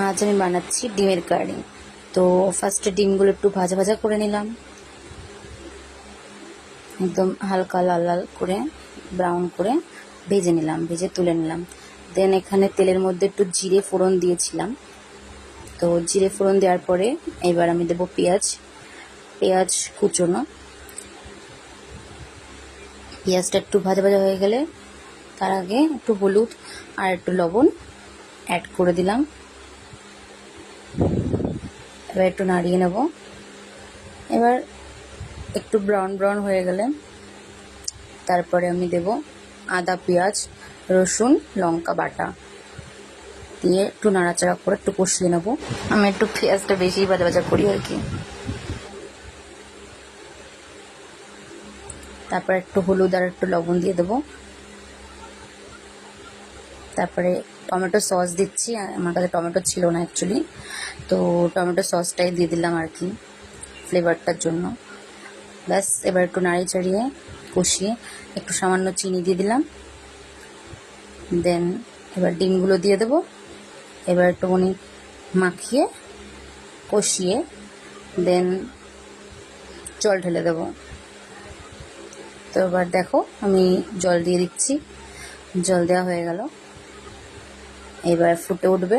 আজ আমি বানাচ্ছি ডিমের কারি। তো ফার্স্টে ডিমগুলো একটু ভাজা ভাজা করে নিলাম। একদম হালকা লাল লাল করে ব্রাউন করে ভেজে নিলাম, ভেজে তুলে নিলাম। দেন এখানে তেলের মধ্যে একটু জিরে ফোড়ন দিয়েছিলাম। তো জিরে ফোড়ন দেওয়ার পরে এবার আমি দেবো পেঁয়াজ পেঁয়াজ কুচোনো। পেঁয়াজটা একটু ভাজা ভাজা হয়ে গেলে তার আগে একটু হলুদ আর একটু লবণ অ্যাড করে দিলাম। এবার একটু নাড়িয়ে নেব। এবার একটু ব্রাউন ব্রাউন হয়ে গেলে তারপরে আমি দেব আদা, পেঁয়াজ, রসুন, লঙ্কা বাটা। দিয়ে একটু নাড়াচাড়া করে একটু কষিয়ে নেব। আমি একটু পেঁয়াজটা বেশি ভাজা ভাজা করি আর কি। তারপরে একটু হলুদ আর একটু লবণ দিয়ে দেবো। তারপরে টমেটো সস দিচ্ছি। আমার কাছে টমেটো ছিল না অ্যাকচুয়ালি তো টমেটো সসটাই দিয়ে দিলাম আর কি ফ্লেভারটার জন্য। ব্যাস, এবার একটু নাড়ি চাড়িয়ে কষিয়ে একটু সামান্য চিনি দিয়ে দিলাম। দেন এবার ডিমগুলো দিয়ে দেবো। এবার একটুখানি মাখিয়ে কষিয়ে দেন জল ঢেলে দেবো। তো এবার দেখো আমি জল দিয়ে দিচ্ছি। জল দেওয়া হয়ে গেল। এবার ফুটে উঠবে।